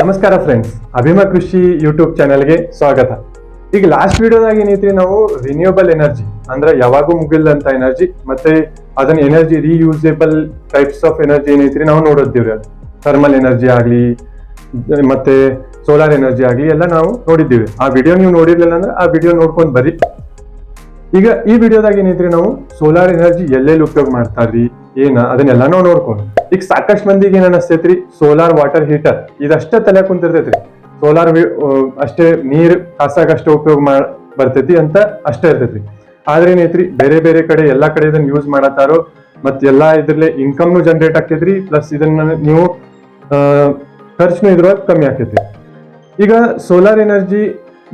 ನಮಸ್ಕಾರ ಫ್ರೆಂಡ್ಸ್ ಅಭಿಮ ಕೃಷಿ ಯೂಟ್ಯೂಬ್ ಚಾನೆಲ್ಗೆ ಸ್ವಾಗತ. ಈಗ ಲಾಸ್ಟ್ ವಿಡಿಯೋದಾಗ ಏನೈತ್ರಿ ನಾವು ರಿನ್ಯೂಯಬಲ್ ಎನರ್ಜಿ ಅಂದ್ರೆ ಯಾವಾಗೂ ಮುಗಿಲ್ದಂತ ಎನರ್ಜಿ ಮತ್ತೆ ಅದನ್ನ energy reusable types of energy ಏನೈತ್ರಿ ನಾವು ನೋಡಿದ್ದೀವ್ರಿ ಅದು. ಥರ್ಮಲ್ ಎನರ್ಜಿ ಆಗಲಿ, ಮತ್ತೆ ಸೋಲಾರ್ ಎನರ್ಜಿ ಆಗಲಿ ಎಲ್ಲ ನಾವು ನೋಡಿದ್ದೀವಿ. ಆ ವಿಡಿಯೋ ನೀವು ನೋಡಿರ್ಲಿಲ್ಲ ಅಂದ್ರೆ ಆ ವಿಡಿಯೋ ನೋಡ್ಕೊಂಡ್ ಬರ್ರಿ. ಈಗ ಈ ವಿಡಿಯೋದಾಗ ಏನೈತ್ರಿ ನಾವು ಸೋಲಾರ್ ಎನರ್ಜಿ ಎಲ್ಲೆಲ್ಲಿ ಉಪಯೋಗ ಮಾಡ್ತಾರ್ರಿ, ಏನ ಅದನ್ನೆಲ್ಲ ನಾವು ನೋಡ್ಕೊಂಡು. ಈಗ ಸಾಕಷ್ಟು ಮಂದಿಗೆ ಏನ್ ಅನಸ್ತೈತ್ರಿ? ಸೋಲಾರ್ ವಾಟರ್ ಹೀಟರ್ ಇದಷ್ಟೇ ತಲೆ ಕುಂತಿರ್ತೈತ್ರಿ. ಸೋಲಾರ್ ಅಷ್ಟೇ ನೀರ್ ಕಾಸಾಗಷ್ಟೇ ಉಪಯೋಗ ಮಾಡ ಬರ್ತೈತಿ ಅಂತ ಅಷ್ಟೇ ಇರ್ತೈತ್ರಿ. ಆದ್ರೆ ಏನೈತ್ರಿ? ಬೇರೆ ಬೇರೆ ಕಡೆ ಎಲ್ಲಾ ಕಡೆ ಇದನ್ನ ಯೂಸ್ ಮಾಡತ್ತಾರೋ ಮತ್ ಎಲ್ಲಾ ಇದ್ರಲ್ಲೇ ಇನ್ಕಮ್ನು ಜನರೇಟ್ ಆಗ್ತೈತ್ರಿ ಪ್ಲಸ್ ಇದನ್ನ ನೀವು ಖರ್ಚು ಇದ್ರೊಳಗೆ ಕಮ್ಮಿ ಆಕೈತಿ ಈಗ ಸೋಲಾರ್ ಎನರ್ಜಿ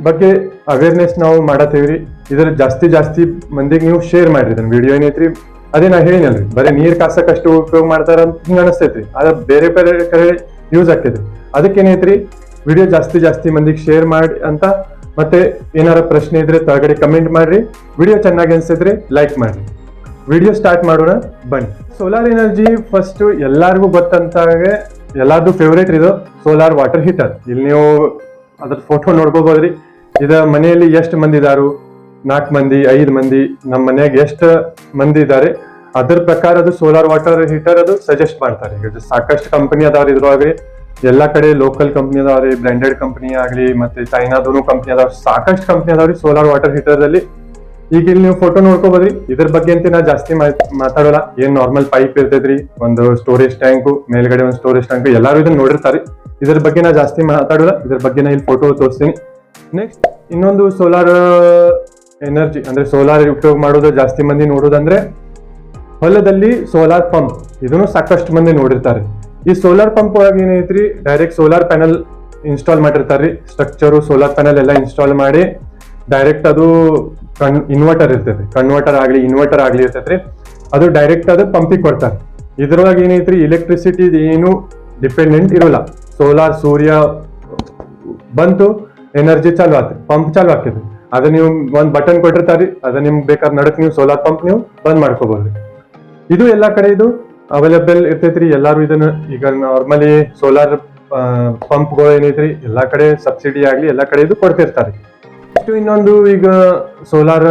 ಬಗ್ಗೆ ಅವೇರ್ನೆಸ್ ನಾವು ಮಾಡತ್ತೇವ್ರಿ. ಇದ್ರ ಜಾಸ್ತಿ ಜಾಸ್ತಿ ಮಂದಿಗೆ ನೀವು ಶೇರ್ ಮಾಡಿರಿ ವಿಡಿಯೋ ಏನೈತ್ರಿ? ಅದೇ ನಾ ಹೇಳಿನಲ್ರಿ ಬರೀ ನೀರ್ ಕಾಸಕ್ಕಷ್ಟು ಉಪಯೋಗ ಮಾಡ್ತಾರ ಅಂತ ಹಿಂಗ ಅನಸ್ತೈತ್ರಿ. ಅದ ಬೇರೆ ಬೇರೆ ಕಡೆ ಯೂಸ್ ಆಕೈತ್ರಿ ಅದಕ್ಕೇನೈತ್ರಿ ವಿಡಿಯೋ ಜಾಸ್ತಿ ಜಾಸ್ತಿ ಮಂದಿಗೆ ಶೇರ್ ಮಾಡಿ ಅಂತ ಮತ್ತೆ ಏನಾರ ಪ್ರಶ್ನೆ ಇದ್ರೆ ತಳಗಡೆ ಕಮೆಂಟ್ ಮಾಡ್ರಿ. ವಿಡಿಯೋ ಚೆನ್ನಾಗಿ ಅನ್ಸಿದ್ರೆ ಲೈಕ್ ಮಾಡ್ರಿ. ವಿಡಿಯೋ ಸ್ಟಾರ್ಟ್ ಮಾಡೋಣ, ಬನ್ನಿ. ಸೋಲಾರ್ ಎನರ್ಜಿ ಫಸ್ಟ್ ಎಲ್ಲಾರ್ಗೂ ಗೊತ್ತಂತಾಗೆ ಎಲ್ಲಾರ್ದು ಫೇವ್ರೇಟ್ ಇದು. ಸೋಲಾರ್ ವಾಟರ್ ಹೀಟರ್ ಇಲ್ಲಿ ನೀವು ಅದ್ರ ಫೋಟೋ ನೋಡ್ಕೋಬಹುದ್ರಿ ಇದ ಮನೆಯಲ್ಲಿ ಎಷ್ಟು ಮಂದಿ ಇದಾರು ನಾಲ್ಕು ಮಂದಿ, ಐದು ಮಂದಿ ನಮ್ಮ ಮನೆಯಾಗ ಎಷ್ಟು ಮಂದಿ ಇದ್ದಾರೆ ಅದ್ರ ಪ್ರಕಾರ ಅದು ಸೋಲಾರ್ ವಾಟರ್ ಹೀಟರ್ ಅದು ಸಜೆಸ್ಟ್ ಮಾಡ್ತಾರೆ. ಈಗ ಸಾಕಷ್ಟು ಕಂಪನಿ ಅದಾವ್ರಿ ಇದ್ರೊಳಗೆ. ಎಲ್ಲಾ ಕಡೆ ಲೋಕಲ್ ಕಂಪನಿ ಅದಾವ್ರಿ ಬ್ರಾಂಡೆಡ್ ಕಂಪನಿ ಆಗಲಿ, ಮತ್ತೆ ಚೈನಾದೂ ಕಂಪನಿ ಅದಾವ, ಸಾಕಷ್ಟು ಕಂಪನಿ ಅದಾವ್ರಿ ಸೋಲಾರ್ ವಾಟರ್ ಹೀಟರ್ ಅಲ್ಲಿ. ಈಗ ಇಲ್ಲಿ ನೀವು ಫೋಟೋ ನೋಡ್ಕೋಬೋದ್ರಿ. ಇದ್ರ ಬಗ್ಗೆ ಅಂತ ನಾ ಜಾಸ್ತಿ ಮಾತ್- ಮಾತಾಡೋಲ್ಲ. ಏನ್ ನಾರ್ಮಲ್ ಪೈಪ್ ಇರ್ತೈತ್ರಿ, ಒಂದು ಸ್ಟೋರೇಜ್ ಟ್ಯಾಂಕು ಮೇಲ್ಗಡೆ ಒಂದು ಸ್ಟೋರೇಜ್ ಟ್ಯಾಂಕ್ ಎಲ್ಲಾರು ಇದನ್ನ ನೋಡಿರ್ತಾರೆ. ಇದ್ರ ಬಗ್ಗೆ ನಾ ಜಾಸ್ತಿ ಮಾತಾಡೋಲ್ಲ. ಇದ್ರ ಬಗ್ಗೆ ನಾ ಇಲ್ಲಿ ಫೋಟೋ ತೋರಿಸ್ತೀನಿ. ನೆಕ್ಸ್ಟ್ ಇನ್ನೊಂದು ಸೋಲಾರ್ ಎನರ್ಜಿ ಅಂದ್ರೆ ಸೋಲಾರ್ ಉಪಯೋಗ ಮಾಡೋದು ಜಾಸ್ತಿ ಮಂದಿ ನೋಡೋದಂದ್ರೆ ಹೊಲದಲ್ಲಿ ಸೋಲಾರ್ ಪಂಪ್ ಇದನ್ನು ಸಾಕಷ್ಟು ಮಂದಿ ನೋಡಿರ್ತಾರೆ. ಈ ಸೋಲಾರ್ ಪಂಪ್ ಒಳಗೆ ಏನೈತ್ರಿ? ಡೈರೆಕ್ಟ್ ಸೋಲಾರ್ ಪ್ಯಾನಲ್ ಇನ್ಸ್ಟಾಲ್ ಮಾಡಿರ್ತಾರ್ರಿ. ಸ್ಟ್ರಕ್ಚರು ಸೋಲಾರ್ ಪ್ಯಾನಲ್ ಎಲ್ಲ ಇನ್ಸ್ಟಾಲ್ ಮಾಡಿ ಡೈರೆಕ್ಟ್ ಅದು ಕನ್ ಇನ್ವರ್ಟರ್ ಇರ್ತೈತಿ ಕನ್ವರ್ಟರ್ ಆಗಲಿ ಇನ್ವರ್ಟರ್ ಆಗಲಿ ಇರ್ತೈತ್ರಿ. ಅದು ಡೈರೆಕ್ಟ್ ಅದು ಪಂಪಿಗೆ ಕೊಡ್ತಾರೆ. ಇದ್ರೊಳಗೆ ಏನೈತ್ರಿ? ಇಲೆಕ್ಟ್ರಿಸಿಟಿ ಏನು ಡಿಪೆಂಡೆಂಟ್ ಇರೋಲ್ಲ. ಸೋಲಾರ್ ಸೂರ್ಯ ಬಂತು ಎನರ್ಜಿ ಚಾಲು ಆಗ್ತದೆ ಪಂಪ್ ಚಾಲು ಆಕೈತಿ ಅದ ನೀವು ಒಂದ್ ಬಟನ್ ಕೊಟ್ಟಿರ್ತಾರಿ, ಅದ ನಿಮ್ಗೆ ಬೇಕಾದ್ರೆ ನಡಕ್ ನೀವು ಸೋಲಾರ್ ಪಂಪ್ ನೀವು ಬಂದ್ ಮಾಡ್ಕೋಬಹುದು ಇದು ಎಲ್ಲಾ ಕಡೆ ಇದು ಅವೈಲೇಬಲ್ ಇರ್ತೈತ್ರಿ, ಎಲ್ಲಾರು ಇದನ್ನ ಈಗ ನಾರ್ಮಲಿ ಸೋಲಾರ್ ಪಂಪ್ಗಳು ಏನೈತ್ರಿ, ಎಲ್ಲಾ ಕಡೆ ಸಬ್ಸಿಡಿ ಆಗ್ಲಿ ಎಲ್ಲಾ ಕಡೆ ಇದು ಕೊಡ್ತಿರ್ತಾರೆ. ಇಷ್ಟು ಇನ್ನೊಂದು ಈಗ ಸೋಲಾರ್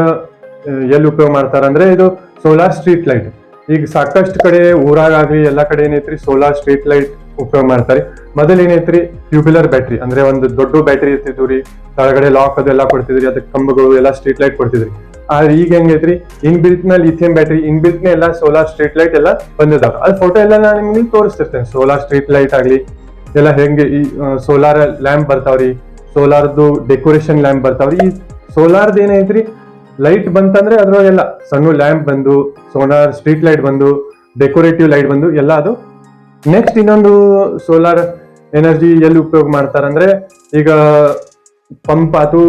ಎಲ್ಲಿ ಉಪಯೋಗ ಮಾಡ್ತಾರ ಅಂದ್ರೆ ಇದು ಸೋಲಾರ್ ಸ್ಟ್ರೀಟ್ ಲೈಟ್ ಈಗ ಸಾಕಷ್ಟು ಕಡೆ ಊರಾಗ ಆಗ್ಲಿ ಎಲ್ಲಾ ಕಡೆ ಏನೈತ್ರಿ ಸೋಲಾರ್ ಸ್ಟ್ರೀಟ್ ಲೈಟ್ ಉಪಯೋಗ ಮಾಡ್ತಾರೆ. ಮೊದಲ ಏನೈತ್ರಿ? ಟ್ಯೂಬ್ಯುಲರ್ ಬ್ಯಾಟ್ರಿ ಅಂದ್ರೆ ಒಂದು ದೊಡ್ಡ ಬ್ಯಾಟ್ರಿ ಇರ್ತಿದ್ವು ರೀ. ತಳಗಡೆ ಲಾಕ್ ಅದೆಲ್ಲ ಕೊಡ್ತಿದ್ರಿ. ಅದಕ್ಕೆ ಕಂಬಗಳು ಎಲ್ಲ ಸ್ಟ್ರೀಟ್ ಲೈಟ್ ಕೊಡ್ತಿದ್ರಿ. ಆದ್ರೆ ಈಗ ಹೆಂಗೈತ್ರಿ? ಇನ್ ಬಿಲ್ಟ್ನ ಲಿಥಿಯಂ ಬ್ಯಾಟ್ರಿ ಇನ್ ಬಿಲ್ಟ್ ಎಲ್ಲ ಸೋಲಾರ್ ಸ್ಟ್ರೀಟ್ ಲೈಟ್ ಎಲ್ಲ ಬಂದಿದಾವ. ಅದ್ ಫೋಟೋ ಎಲ್ಲ ನಾನು ನಿಮ್ಗೆ ತೋರಿಸ್ತಿರ್ತೇನೆ. ಸೋಲಾರ್ ಸ್ಟ್ರೀಟ್ ಲೈಟ್ ಆಗ್ಲಿ, ಎಲ್ಲ ಹೆಂಗೆ ಈ ಸೋಲಾರ್ ಲ್ಯಾಂಪ್ ಬರ್ತಾವ್ರಿ ಸೋಲಾರ್ದು ಡೆಕೋರೇಷನ್ ಲ್ಯಾಂಪ್ ಬರ್ತಾವ್ರಿ ಈ ಸೋಲಾರ್ದ ಏನೈತ್ರಿ? ಲೈಟ್ ಬಂತಂದ್ರೆ ಅದ್ರೊಳಗೆಲ್ಲ ಸಣ್ಣ ಲ್ಯಾಂಪ್ ಬಂದು ಸೋಲಾರ್ ಸ್ಟ್ರೀಟ್ ಲೈಟ್ ಬಂದು ಡೆಕೋರೇಟಿವ್ ಲೈಟ್ ಬಂದು, ಎಲ್ಲ ಅದು ನೆಕ್ಸ್ಟ್ ಇನ್ನೊಂದು ಸೋಲಾರ್ ಎನರ್ಜಿ ಎಲ್ಲಿ ಉಪಯೋಗ ಮಾಡ್ತಾರಂದ್ರೆ ಈಗ ಪಂಪ್ ಆತು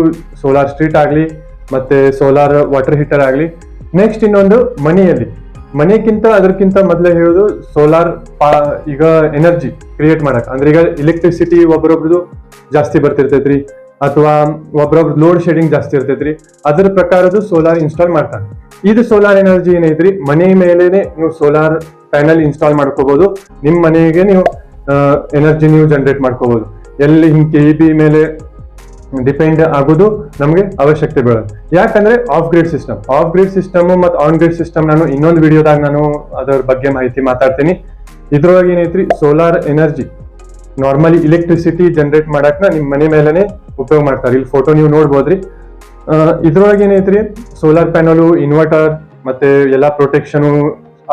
ಸೋಲಾರ್ ಸ್ಟ್ರೀಟ್ ಆಗಲಿ ಮತ್ತೆ ಸೋಲಾರ್ ವಾಟರ್ ಹೀಟರ್ ಆಗಲಿ. ನೆಕ್ಸ್ಟ್ ಇನ್ನೊಂದು ಮನೆಯಲ್ಲಿ. ಮನೆಗಿಂತ ಅದಕ್ಕಿಂತ ಮೊದಲೇ ಹೇಳೋದು ಸೋಲಾರ್ ಈಗ ಎನರ್ಜಿ ಕ್ರಿಯೇಟ್ ಮಾಡಕ್ ಅಂದ್ರೆ ಈಗ ಎಲೆಕ್ಟ್ರಿಸಿಟಿ ಒಬ್ರೊಬ್ರದು ಜಾಸ್ತಿ ಬರ್ತಿರ್ತೈತ್ರಿ ಅಥವಾ ಒಬ್ರೊಬ್ರು ಲೋಡ್ ಶೆಡಿಂಗ್ ಜಾಸ್ತಿ ಇರ್ತೈತ್ರಿ. ಅದರ ಪ್ರಕಾರದ್ದು ಸೋಲಾರ್ ಇನ್ಸ್ಟಾಲ್ ಮಾಡ್ತಾರೆ. ಇದು ಸೋಲಾರ್ ಎನರ್ಜಿ ಏನೈತ್ರಿ? ಮನೆ ಮೇಲೆನೆ ನೀವು ಸೋಲಾರ್ ಪ್ಯಾನಲ್ ಇನ್ಸ್ಟಾಲ್ ಮಾಡ್ಕೋಬಹುದು ನಿಮ್ಮ ಮನೆಗೆ ನೀವು ಎನರ್ಜಿ ನೀವು ಜನರೇಟ್ ಮಾಡ್ಕೋಬಹುದು ಎಲ್ಲಿ ಹಿಂಗೆ ಕೆ ಬಿ ಮೇಲೆ ಡಿಪೆಂಡ್ ಆಗೋದು ನಮಗೆ ಅವಶ್ಯಕತೆ ಬೀಳೋದು ಯಾಕಂದ್ರೆ off grid system off grid system ಮತ್ತು ಆನ್ ಗ್ರಿಡ್ ಸಿಸ್ಟಮ್ ನಾನು ಇನ್ನೊಂದು ವಿಡಿಯೋದಾಗ ನಾನು ಅದರ ಬಗ್ಗೆ ಮಾಹಿತಿ ಮಾತಾಡ್ತೀನಿ. ಇದ್ರೊಳಗೆ ಏನೈತ್ರಿ? Solar energy normally electricity generate ಮಾಡಕ್ನ ನಿಮ್ಮ ಮನೆ ಮೇಲೆನೆ ಉಪಯೋಗ ಮಾಡ್ತಾರೆ. ಇಲ್ಲಿ ಫೋಟೋ ನೀವು ನೋಡ್ಬೋದ್ರಿ. ಇದ್ರೊಳಗೆ ಏನೈತ್ರಿ? ಸೋಲಾರ್ ಪ್ಯಾನಲು ಇನ್ವರ್ಟರ್ ಮತ್ತೆ ಎಲ್ಲಾ ಪ್ರೊಟೆಕ್ಷನ್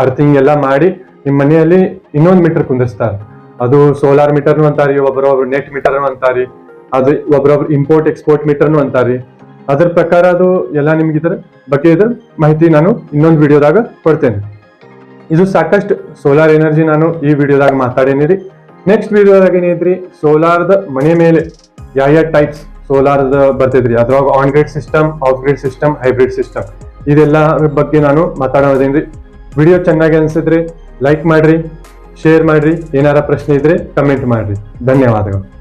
ಅರ್ಥಿಂಗ್ ಎಲ್ಲ ಮಾಡಿ ನಿಮ್ಮ ಮನೆಯಲ್ಲಿ ಇನ್ನೊಂದು ಮೀಟರ್ ಕುಂದಿಸ್ತಾರೆ ಅದು ಸೋಲಾರ್ ಮೀಟರ್ನು ಅಂತಾರಿ ಒಬ್ಬರೊಬ್ರು ನೆಟ್ ಮೀಟರ್ ಅಂತಾರಿ, ಅದು ಒಬ್ರೊಬ್ರು ಇಂಪೋರ್ಟ್ ಎಕ್ಸ್ಪೋರ್ಟ್ ಮೀಟರ್ನು ಅಂತಾರಿ. ಅದ್ರ ಪ್ರಕಾರ ಅದು ಎಲ್ಲ ನಿಮ್ಗೆ ಇದ್ರ ಬಗ್ಗೆ ಇದ್ರ ಮಾಹಿತಿ ನಾನು ಇನ್ನೊಂದು ವಿಡಿಯೋದಾಗ ಕೊಡ್ತೇನೆ. ಇದು ಸಾಕಷ್ಟು ಸೋಲಾರ್ ಎನರ್ಜಿ ನಾನು ಈ ವಿಡಿಯೋದಾಗ ಮಾತಾಡೇನಿ ನೆಕ್ಸ್ಟ್ ವಿಡಿಯೋದಾಗ ಏನೈತ್ರಿ ಸೋಲಾರ್ದ ಮನೆ ಮೇಲೆ ಯಾವ ಯಾವ ಟೈಪ್ಸ್ ಸೋಲಾರ್ದ ಬರ್ತೈತ್ರಿ ಅದ್ರೊಳಗೆ on grid system off grid system hybrid system ಇದೆಲ್ಲ ಬಗ್ಗೆ ನಾನು ಮಾತಾಡೋದೇನ್ರಿ? ವಿಡಿಯೋ ಚೆನ್ನಾಗಿ ಅನಿಸಿದ್ರೆ ಲೈಕ್ ಮಾಡಿರಿ ಶೇರ್ ಮಾಡಿರಿ. ಏನಾರ ಪ್ರಶ್ನೆ ಇದ್ರೆ ಕಮೆಂಟ್ ಮಾಡಿರಿ. ಧನ್ಯವಾದಗಳು.